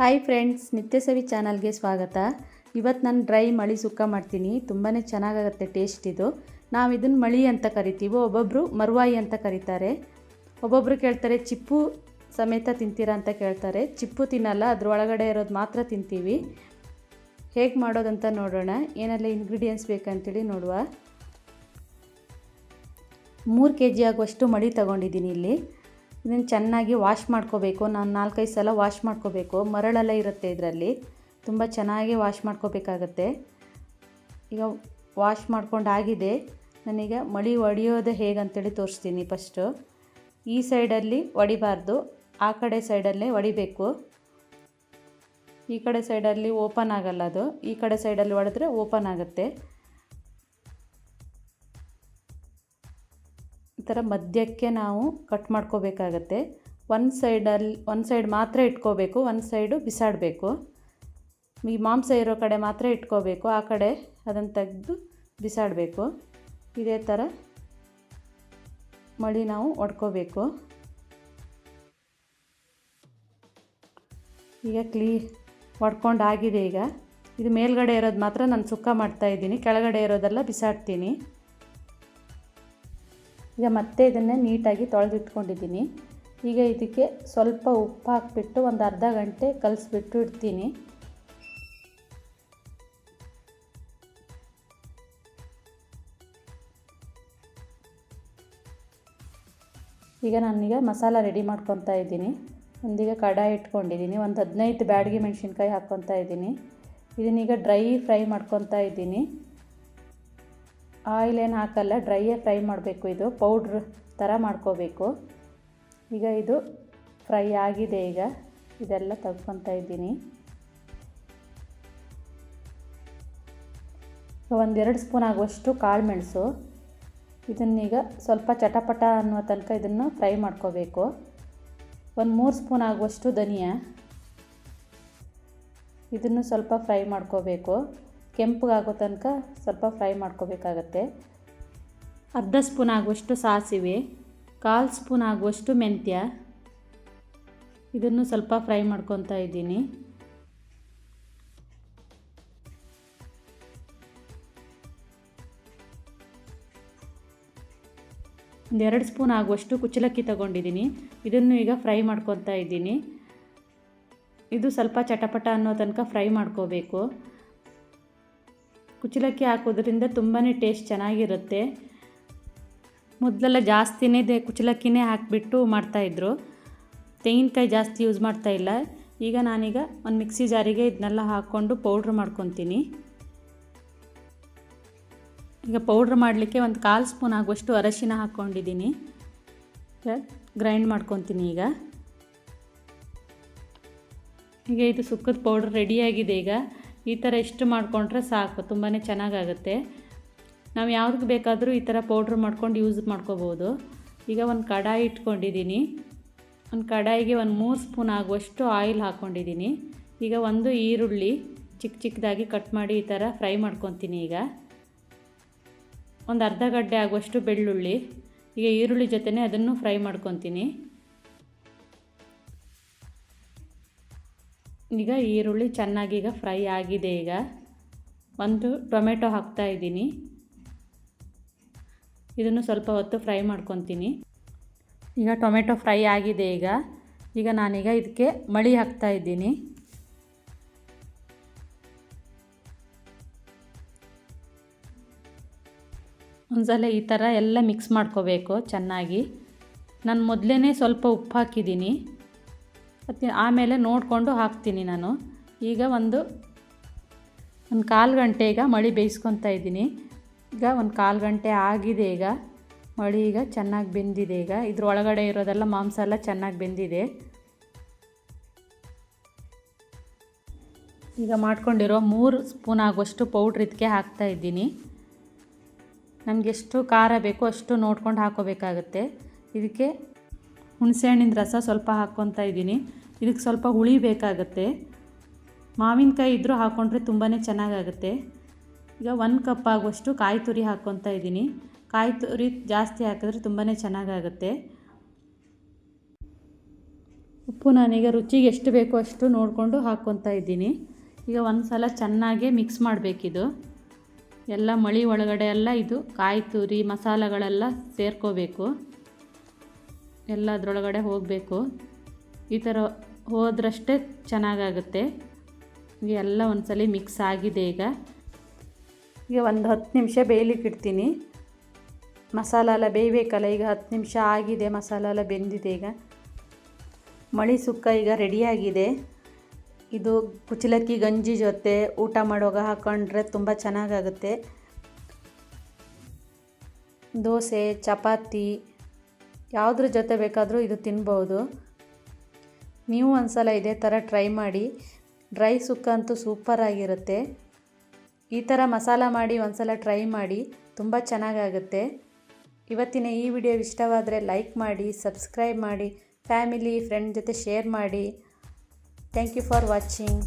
Hi friends ನಿತ್ಯ ಸವಿ ಚಾನಲ್ಗೆ ಸ್ವಾಗತ. ಇವತ್ತು ನಾನು ಡ್ರೈ ಮಳಿ ಸುಕ್ಕ ಮಾಡ್ತೀನಿ. ತುಂಬಾ ಚೆನ್ನಾಗಾಗುತ್ತೆ ಟೇಸ್ಟ್ ಇದು. ನಾವು ಇದನ್ನು ಮಳಿ ಅಂತ ಕರಿತೀವಿ ಒಬ್ಬೊಬ್ಬರು ಮರುವಾಯಿ ಅಂತ ಕರೀತಾರೆ. ಒಬ್ಬೊಬ್ಬರು ಕೇಳ್ತಾರೆ, ಚಿಪ್ಪು ಸಮೇತ ತಿಂತೀರಾ ಅಂತ ಕೇಳ್ತಾರೆ. ಚಿಪ್ಪು ತಿನ್ನಲ್ಲ ಅದ್ರ ಒಳಗಡೆ ಇರೋದು ಮಾತ್ರ ತಿಂತೀವಿ. ಹೇಗೆ ಮಾಡೋದಂತ ನೋಡೋಣ. ಏನೆಲ್ಲ ಇಂಗ್ರೀಡಿಯೆಂಟ್ಸ್ ಬೇಕಂತೇಳಿ ನೋಡುವ. ಮೂರು ಕೆ ಜಿ ಆಗುವಷ್ಟು ಮಳಿ ತಗೊಂಡಿದ್ದೀನಿ ಇಲ್ಲಿ. ಇದನ್ನು ಚೆನ್ನಾಗಿ ವಾಶ್ ಮಾಡ್ಕೋಬೇಕು. ನಾನು ನಾಲ್ಕೈದು ಸಲ ವಾಶ್ ಮಾಡ್ಕೋಬೇಕು. ಮರಳೆಲ್ಲ ಇರುತ್ತೆ ಇದರಲ್ಲಿ. ತುಂಬ ಚೆನ್ನಾಗಿ ವಾಶ್ ಮಾಡ್ಕೋಬೇಕಾಗತ್ತೆ. ಈಗ ವಾಶ್ ಮಾಡ್ಕೊಂಡಾಗಿದೆ ನನಗೆ ಮಳಿ ಒಡೆಯೋದು ಹೇಗಂತೇಳಿ ತೋರಿಸ್ತೀನಿ ಫಸ್ಟು ಈ ಸೈಡಲ್ಲಿ ಒಡಿಬಾರ್ದು. ಆ ಕಡೆ ಸೈಡಲ್ಲೇ ಒಡಿಬೇಕು. ಈ ಕಡೆ ಸೈಡಲ್ಲಿ ಓಪನ್ ಆಗಲ್ಲ ಅದು. ಈ ಕಡೆ ಸೈಡಲ್ಲಿ ಒಡೆದ್ರೆ ಓಪನ್ ಆಗುತ್ತೆ. ಥರ ಮಧ್ಯಕ್ಕೆ ನಾವು ಕಟ್ ಮಾಡ್ಕೋಬೇಕಾಗತ್ತೆ. ಒಂದು ಸೈಡಲ್ಲಿ ಒಂದು ಸೈಡ್ ಮಾತ್ರ ಇಟ್ಕೋಬೇಕು ಒಂದು ಸೈಡು ಬಿಸಾಡಬೇಕು. ಈ ಮಾಂಸ ಇರೋ ಕಡೆ ಮಾತ್ರ ಇಟ್ಕೋಬೇಕು, ಆ ಕಡೆ ಅದನ್ನು ತೆಗೆದು ಬಿಸಾಡಬೇಕು. ಇದೇ ಥರ ಮಳಿ ನಾವು ಒಡ್ಕೋಬೇಕು. ಈಗ ಕ್ಲೀ ಒಡ್ಕೊಂಡಾಗಿದೆ ಈಗ. ಇದು ಮೇಲ್ಗಡೆ ಇರೋದು ಮಾತ್ರ ನಾನು ಸುಕ್ಕ ಮಾಡ್ತಾಯಿದ್ದೀನಿ ಕೆಳಗಡೆ ಇರೋದೆಲ್ಲ ಬಿಸಾಡ್ತೀನಿ. ಈಗ ಮತ್ತೆ ಇದನ್ನು ನೀಟಾಗಿ ತೊಳೆದಿಟ್ಕೊಂಡಿದ್ದೀನಿ. ಈಗ ಇದಕ್ಕೆ ಸ್ವಲ್ಪ ಉಪ್ಪು ಹಾಕಿಬಿಟ್ಟು ಒಂದು ಅರ್ಧ ಗಂಟೆ ಕಲಿಸ್ಬಿಟ್ಟು ಇಡ್ತೀನಿ. ಈಗ ನಾನೀಗ ಮಸಾಲ ರೆಡಿ ಮಾಡ್ಕೊತಾ ಇದ್ದೀನಿ. ಒಂದೀಗ ಕಡಾಯಿ ಇಟ್ಕೊಂಡಿದ್ದೀನಿ. ಒಂದು ಹದಿನೈದು ಬ್ಯಾಡಗಿ ಮೆಣಸಿನ್ಕಾಯಿ ಹಾಕ್ಕೊತಾ ಇದ್ದೀನಿ. ಇದನ್ನೀಗ ಡ್ರೈ ಫ್ರೈ ಮಾಡ್ಕೊತಾ ಇದ್ದೀನಿ. ಆಯಿಲ್ ಏನು ಹಾಕಲ್ಲ, ಡ್ರೈಯೇ ಫ್ರೈ ಮಾಡಬೇಕು ಇದು, ಪೌಡ್ರ್ ಥರ ಮಾಡ್ಕೋಬೇಕು. ಈಗ ಇದು ಫ್ರೈ ಆಗಿದೆ ಈಗ, ಇದೆಲ್ಲ ತೆಗ್ಕೊತಾ ಇದ್ದೀನಿ. ಒಂದೆರಡು ಸ್ಪೂನ್ ಆಗುವಷ್ಟು ಕಾಳು ಮೆಣಸು. ಇದನ್ನೀಗ ಸ್ವಲ್ಪ ಚಟಪಟ ಅನ್ನುವ ತನಕ ಇದನ್ನು ಫ್ರೈ ಮಾಡ್ಕೋಬೇಕು. ಒಂದು ಮೂರು ಸ್ಪೂನ್ ಆಗುವಷ್ಟು ಧನಿಯಾ. ಇದನ್ನು ಸ್ವಲ್ಪ ಫ್ರೈ ಮಾಡ್ಕೋಬೇಕು. ಕೆಂಪಗಾಗೋ ತನಕ ಸ್ವಲ್ಪ ಫ್ರೈ ಮಾಡ್ಕೋಬೇಕಾಗತ್ತೆ. ಅರ್ಧ ಸ್ಪೂನ್ ಆಗುವಷ್ಟು ಸಾಸಿವೆ, ಕಾಲು ಸ್ಪೂನ್ ಆಗುವಷ್ಟು ಮೆಂತ್ಯ. ಇದನ್ನು ಸ್ವಲ್ಪ ಫ್ರೈ ಮಾಡ್ಕೊತಾ ಇದ್ದೀನಿ. ಒಂದೆರಡು ಸ್ಪೂನ್ ಆಗುವಷ್ಟು ಕುಚ್ಚಲಕ್ಕಿ ತಗೊಂಡಿದ್ದೀನಿ. ಇದನ್ನು ಈಗ ಫ್ರೈ ಮಾಡ್ಕೊತಾ ಇದ್ದೀನಿ. ಇದು ಸ್ವಲ್ಪ ಚಟಪಟ ಅನ್ನೋ ತನಕ ಫ್ರೈ ಮಾಡ್ಕೋಬೇಕು. ಕುಚ್ಚಲಕ್ಕಿ ಹಾಕೋದ್ರಿಂದ ತುಂಬಾ ಟೇಸ್ಟ್ ಚೆನ್ನಾಗಿರುತ್ತೆ. ಮೊದಲೆಲ್ಲ ಜಾಸ್ತಿನೇ ದೇ ಕುಚ್ಚಲಕ್ಕಿನೇ ಹಾಕಿಬಿಟ್ಟು ಮಾಡ್ತಾಯಿದ್ರು ತೆಂಗಿನಕಾಯಿ ಜಾಸ್ತಿ ಯೂಸ್ ಮಾಡ್ತಾಯಿಲ್ಲ ಈಗ ನಾನೀಗ ಒಂದು ಮಿಕ್ಸಿ ಜಾರಿಗೆ ಇದನ್ನೆಲ್ಲ ಹಾಕ್ಕೊಂಡು ಪೌಡ್ರ್ ಮಾಡ್ಕೊತೀನಿ. ಈಗ ಪೌಡ್ರ್ ಮಾಡಲಿಕ್ಕೆ ಒಂದು ಕಾಲು ಸ್ಪೂನ್ ಆಗುವಷ್ಟು ಅರಶಿನ ಹಾಕ್ಕೊಂಡಿದ್ದೀನಿ ಗ್ರೈಂಡ್ ಮಾಡ್ಕೊತೀನಿ ಈಗ. ಈಗ ಇದು ಸುಕ್ಕದ ಪೌಡ್ರ್ ರೆಡಿಯಾಗಿದೆ ಈಗ. ಈ ಥರ ಇಷ್ಟು ಮಾಡಿಕೊಂಡ್ರೆ ಸಾಕು ತುಂಬಾ ಚೆನ್ನಾಗಾಗುತ್ತೆ. ನಾವು ಯಾವ್ದಕ್ಕೆ ಬೇಕಾದರೂ ಈ ಥರ ಪೌಡ್ರ್ ಮಾಡ್ಕೊಂಡು ಯೂಸ್ ಮಾಡ್ಕೋಬೋದು. ಈಗ ಒಂದು ಕಡಾಯಿ ಇಟ್ಕೊಂಡಿದ್ದೀನಿ ಒಂದು ಕಡಾಯಿಗೆ ಒಂದು ಮೂರು ಸ್ಪೂನ್ ಆಗುವಷ್ಟು ಆಯಿಲ್ ಹಾಕ್ಕೊಂಡಿದ್ದೀನಿ ಈಗ ಒಂದು ಈರುಳ್ಳಿ ಚಿಕ್ಕ ಚಿಕ್ಕದಾಗಿ ಕಟ್ ಮಾಡಿ ಈ ಥರ ಫ್ರೈ ಮಾಡ್ಕೊತೀನಿ ಈಗ. ಒಂದು ಅರ್ಧ ಗಡ್ಡೆ ಆಗುವಷ್ಟು ಬೆಳ್ಳುಳ್ಳಿ. ಈಗ ಈರುಳ್ಳಿ ಜೊತೆನೇ ಅದನ್ನು ಫ್ರೈ ಮಾಡ್ಕೊತೀನಿ. ಈಗ ಈರುಳ್ಳಿ ಚೆನ್ನಾಗಿ ಈಗ ಫ್ರೈ ಆಗಿದೆ ಈಗ. ಒಂದು ಟೊಮೆಟೊ ಹಾಕ್ತಾ ಇದ್ದೀನಿ. ಇದನ್ನು ಸ್ವಲ್ಪ ಹೊತ್ತು ಫ್ರೈ ಮಾಡ್ಕೊತೀನಿ. ಈಗ ಟೊಮೆಟೊ ಫ್ರೈ ಆಗಿದೆ ಈಗ. ಈಗ ನಾನೀಗ ಇದಕ್ಕೆ ಮಳಿ ಹಾಕ್ತಾ ಇದ್ದೀನಿ. ಒಂದ್ಸಲ ಈ ಥರ ಎಲ್ಲ ಮಿಕ್ಸ್ ಮಾಡ್ಕೋಬೇಕು ಚೆನ್ನಾಗಿ. ನಾನು ಮೊದಲೇ ಸ್ವಲ್ಪ ಉಪ್ಪು ಹಾಕಿದ್ದೀನಿ. ಮತ್ತು ಆಮೇಲೆ ನೋಡಿಕೊಂಡು ಹಾಕ್ತೀನಿ ನಾನು. ಈಗ ಒಂದು ಒಂದು ಕಾಲು ಗಂಟೆ ಈಗ ಮಳಿ ಬೇಯಿಸ್ಕೊತಾ ಇದ್ದೀನಿ. ಈಗ ಒಂದು ಕಾಲು ಗಂಟೆ ಆಗಿದೆ ಈಗ. ಮಳಿ ಈಗ ಚೆನ್ನಾಗಿ ಬೆಂದಿದೆ ಈಗ. ಇದ್ರ ಒಳಗಡೆ ಇರೋದೆಲ್ಲ ಮಾಂಸ ಎಲ್ಲ ಚೆನ್ನಾಗಿ ಬೆಂದಿದೆ. ಈಗ ಮಾಡ್ಕೊಂಡಿರೋ ಮೂರು ಸ್ಪೂನ್ ಆಗುವಷ್ಟು ಪೌಡ್ರ್ ಇದಕ್ಕೆ ಹಾಕ್ತಾ ಇದ್ದೀನಿ. ನಮಗೆ ಎಷ್ಟು ಖಾರ ಬೇಕೋ ಅಷ್ಟು ನೋಡ್ಕೊಂಡು ಹಾಕೋಬೇಕಾಗುತ್ತೆ. ಇದಕ್ಕೆ ಹುಣಸೆಹಣ್ಣಿನ ರಸ ಸ್ವಲ್ಪ ಹಾಕ್ಕೊತಾ ಇದ್ದೀನಿ. ಇದಕ್ಕೆ ಸ್ವಲ್ಪ ಹುಳಿ ಬೇಕಾಗುತ್ತೆ. ಮಾವಿನಕಾಯಿ ಇದ್ದರೂ ಹಾಕ್ಕೊಂಡ್ರೆ ತುಂಬಾ ಚೆನ್ನಾಗಾಗುತ್ತೆ. ಈಗ ಒಂದು ಕಪ್ ಆಗುವಷ್ಟು ಕಾಯಿ ತುರಿ ಹಾಕ್ಕೊತಾ ಇದ್ದೀನಿ. ಕಾಯಿ ತುರಿ ಜಾಸ್ತಿ ಹಾಕಿದ್ರೆ ತುಂಬಾ ಚೆನ್ನಾಗಾಗುತ್ತೆ. ಉಪ್ಪು ನಾನೀಗ ರುಚಿಗೆ ಎಷ್ಟು ಬೇಕೋ ಅಷ್ಟು ನೋಡಿಕೊಂಡು ಹಾಕ್ಕೊತಾ ಇದ್ದೀನಿ. ಈಗ ಒಂದು ಸಲ ಚೆನ್ನಾಗಿ ಮಿಕ್ಸ್ ಮಾಡಬೇಕಿದು. ಎಲ್ಲ ಮಳಿ ಒಳಗಡೆ ಎಲ್ಲ ಇದು ಕಾಯಿ ತುರಿ ಮಸಾಲೆಗಳೆಲ್ಲ ಸೇರ್ಕೋಬೇಕು. ಎಲ್ಲ ಅದರೊಳಗಡೆ ಹೋಗಬೇಕು. ಈ ಥರ ಹೋದ್ರಷ್ಟೇ ಚೆನ್ನಾಗಾಗುತ್ತೆ. ಎಲ್ಲ ಒಂದ್ಸಲ ಮಿಕ್ಸ್ ಆಗಿದೆ ಈಗ. ಈಗ ಒಂದು ಹತ್ತು ನಿಮಿಷ ಬೇಯಲಿಕ್ಕೆ ಇಡ್ತೀನಿ. ಮಸಾಲ ಎಲ್ಲ ಬೇಯಬೇಕಲ್ಲ, ಈಗ ಹತ್ತು ನಿಮಿಷ ಆಗಿದೆ ಮಸಾಲ ಎಲ್ಲ ಬೆಂದಿದೆ ಈಗ. ಮಳಿ ಸುಕ್ಕ ಈಗ ರೆಡಿಯಾಗಿದೆ ಇದು ಕುಚಲಕ್ಕಿ ಗಂಜಿ ಜೊತೆ ಊಟ ಮಾಡುವಾಗ ಹಾಕೊಂಡ್ರೆ ತುಂಬ ಚೆನ್ನಾಗಾಗುತ್ತೆ. ದೋಸೆ, ಚಪಾತಿ ಯಾವುದ್ರ ಜೊತೆ ಬೇಕಾದರೂ ಇದು ತಿನ್ಬೋದು. ನೀವು ಒಂದ್ಸಲ ಇದೇ ಥರ ಟ್ರೈ ಮಾಡಿ. ಡ್ರೈ ಸುಕ್ಕ ಅಂತೂ ಸೂಪರಾಗಿರುತ್ತೆ ಈ ಥರ ಮಸಾಲ ಮಾಡಿ ಒಂದ್ಸಲ ಟ್ರೈ ಮಾಡಿ, ತುಂಬ ಚೆನ್ನಾಗಾಗುತ್ತೆ. ಇವತ್ತಿನ ಈ ವಿಡಿಯೋ ಇಷ್ಟವಾದರೆ ಲೈಕ್ ಮಾಡಿ ಸಬ್ಸ್ಕ್ರೈಬ್ ಮಾಡಿ ಫ್ಯಾಮಿಲಿ ಫ್ರೆಂಡ್ ಜೊತೆ ಶೇರ್ ಮಾಡಿ. Thank you for watching